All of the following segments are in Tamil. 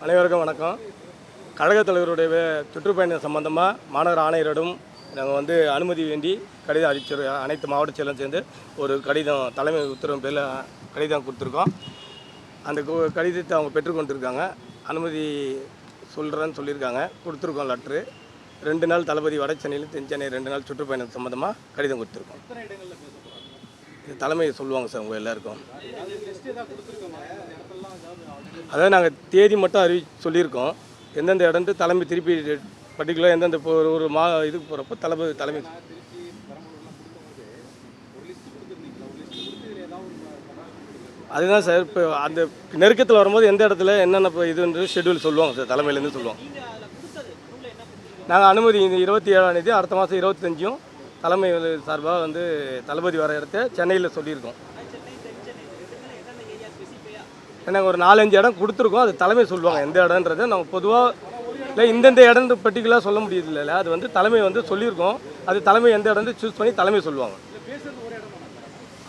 அனைவருக்கும் வணக்கம். கழகத் தலைவருடைய சுற்றுப்பயணம் சம்பந்தமாக மாநகர ஆணையரிடம் நாங்கள் வந்து அனுமதி வேண்டி கடிதம் அளிச்சிரு அனைத்து மாவட்ட செயலும் சேர்ந்து ஒரு கடிதம் தலைமை உத்தரவு பேரில் கடிதம் கொடுத்துருக்கோம். அந்த கு- கடிதத்தை அவங்க பெற்றுக்கொண்டிருக்காங்க அனுமதி சொல்கிறேன்னு சொல்லியிருக்காங்க. கொடுத்துருக்கோம் லெட்ரு ரெண்டு நாள் தளபதி வட சென்னையில் தென் சென்னை ரெண்டு நாள் சுற்றுப்பயணம் சம்மந்தமாக கடிதம் கொடுத்துருக்கோம். தலைமையை சொல்லுவாங்க சார் உங்கள் எல்லாருக்கும். அதாவது நாங்கள் தேதி மட்டும் அறிவி சொல்லியிருக்கோம். எந்தெந்த இடம்ட்டு தலைமை திருப்பி பர்டிகுலர் எந்தெந்த இப்போ ஒரு ஒரு மா இதுக்கு போகிறப்போ தலைமை தலைமை. அதுதான் சார் இப்போ அந்த நெருக்கத்தில் வரும்போது எந்த இடத்துல என்னென்ன இப்போ இதுன்றது ஷெட்யூல் சொல்லுவாங்க சார் தலைமையிலேருந்து சொல்லுவாங்க நாங்கள் அனுமதி இந்த இருபத்தி ஏழாம் தேதி அடுத்த மாதம் இருபத்தஞ்சும் தலைமை சார்பாக வந்து தளபதி வர இடத்த சென்னையில் சொல்லியிருக்கோம். ஏன்னா ஒரு நாலஞ்சு இடம் கொடுத்துருக்கோம். அது தலைமை சொல்லுவாங்க எந்த இடம்ன்றதை. நம்ம பொதுவாக இல்லை இந்தந்த இடம் பர்டிகுலராக சொல்ல முடியுது இல்லை அது வந்து தலைமை வந்து சொல்லியிருக்கோம். அது தலைமை எந்த இடம் சூஸ் பண்ணி தலைமை சொல்லுவாங்க.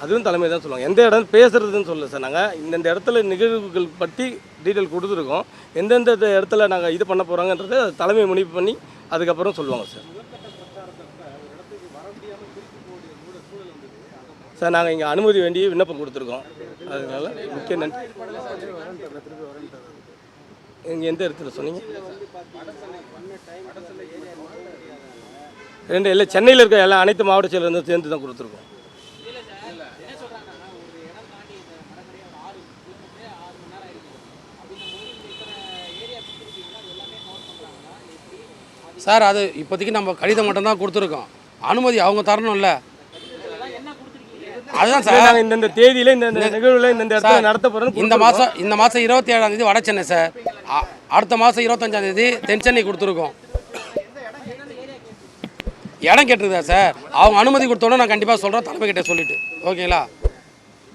அதுவும் தலைமை தான் சொல்லுவாங்க. எந்த இடம் பேசுறதுன்னு சொல்லல சார் நாங்கள் இந்தந்த இடத்துல நிகழ்வுகள் பற்றி டீட்டெயில் கொடுத்துருக்கோம். எந்தெந்த இடத்துல நாங்கள் இது பண்ண போகிறாங்கன்றது அது தலைமை முடிவு பண்ணி அதுக்கப்புறம் சொல்லுவாங்க சார். சார் நாங்கள் இங்கே அனுமதி வேண்டி விண்ணப்பம் கொடுத்துருக்கோம். அதனால முக்கிய நன்றி. இங்கே எந்த இடத்துல சொன்னீங்க? ரெண்டு இல்லை சென்னையில் இருக்க எல்லா அனைத்து மாவட்ட செயலருந்து சேர்ந்து தான் கொடுத்துருக்கோம். சார் அது இப்போதைக்கு நம்ம கடிதம் மட்டும்தான் கொடுத்துருக்கோம். அனுமதி அவங்க தரணும்ல. அதுதான் சார். நாங்கள் இந்தந்த தேதியில் இந்த நிகழ்வில் இந்தந்த இடத்துல நடத்த போகிறோம் இந்த மாதம் இந்த மாதம் இருபத்தி ஏழாம் தேதி வட சென்னை சார். அடுத்த மாதம் இருபத்தஞ்சாம் தேதி தென் சென்னை கொடுத்துருக்கோம். இடம் கேட்டிருக்கா சார்? அவங்க அனுமதி கொடுத்தோன்னே நான் கண்டிப்பாக சொல்கிறேன் தலைமை கிட்ட சொல்லிட்டு. ஓகேங்களா?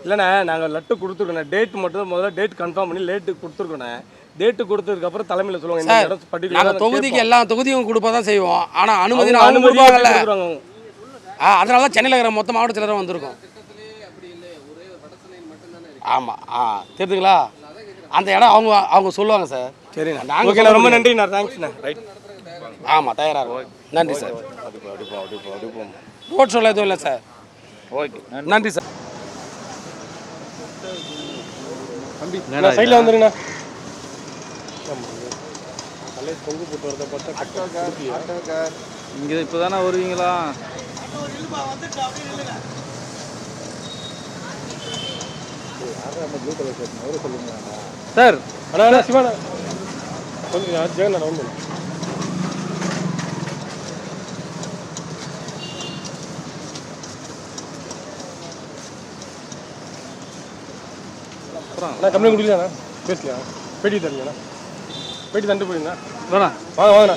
இல்லைண்ணே நாங்கள் லட்டு கொடுத்துருக்கோண்ணே. டேட் மட்டும் முதல்ல டேட் கன்ஃபார்ம் பண்ணி லேட்டு கொடுத்துருக்கோண்ணே. டேட்டு கொடுத்ததுக்கப்புறம் தலைமையில் சொல்லுவாங்க நாங்கள் தொகுதிக்கு எல்லா தொகுதியும் கொடுப்பா தான் செய்வோம். ஆனால் அனுமதி அனுமதி அதனால தான் சென்னையில் இருக்கிற மொத்த மாவட்ட செயலரும் வந்திருக்கோம். ஆமாம் ஆ தெரியுதுங்களா அந்த இடம் அவங்க அவங்க சொல்லுவாங்க சார். சரிண்ணா. நாங்க ஓகேண்ணா ரொம்ப நன்றிண்ணா. தேங்க்ஸ்ண்ணா ரைட் ஆமாம் தயாராக நன்றி சார். அடிப்போம் அடிப்போம் அடிப்போம் அடிப்போம் ரோட் ஷோவில் எதுவும் இல்லை சார். ஓகே. நன்றி. சார். சைடில் வந்துருங்கண்ணா இங்கே இப்போ தானே வருவீங்களா? சார் அண்ணா அண்ணா சிவாண்ணா. சொல்லுங்க ஜெகண்ணா வந்து அண்ணா கம்ப்ளைண்ட் கொடுக்கலாண்ணா பேசலையா? பேட்டி தரீங்கண்ணா பேட்டி தந்துட்டு போயிருந்தா? வாங்க வாங்கண்ணா.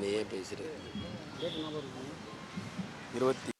நீயே பேசுகிறேன் இருபத்தி